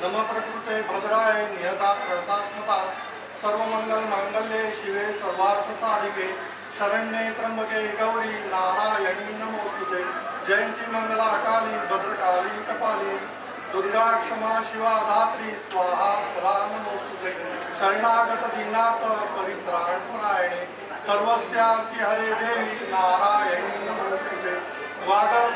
नम प्रकृते भद्राय नियता कर्तात्मता सर्वमंगल शिवे सर्वार्थ साधिके शरण्ये त्र्यंबके गौरी नारायणी नमोस्तुते. जयंती मंगला काली भद्रकाली कपाली. दुर्गा क्षमा शिवा धात्री स्वाहा स्वरा नमोस्तुते. शरणागत दीनाथ परित्राण परायणे. सर्वस्यार्ति हरे देवी नारायणी नमोस्तुते. वादळ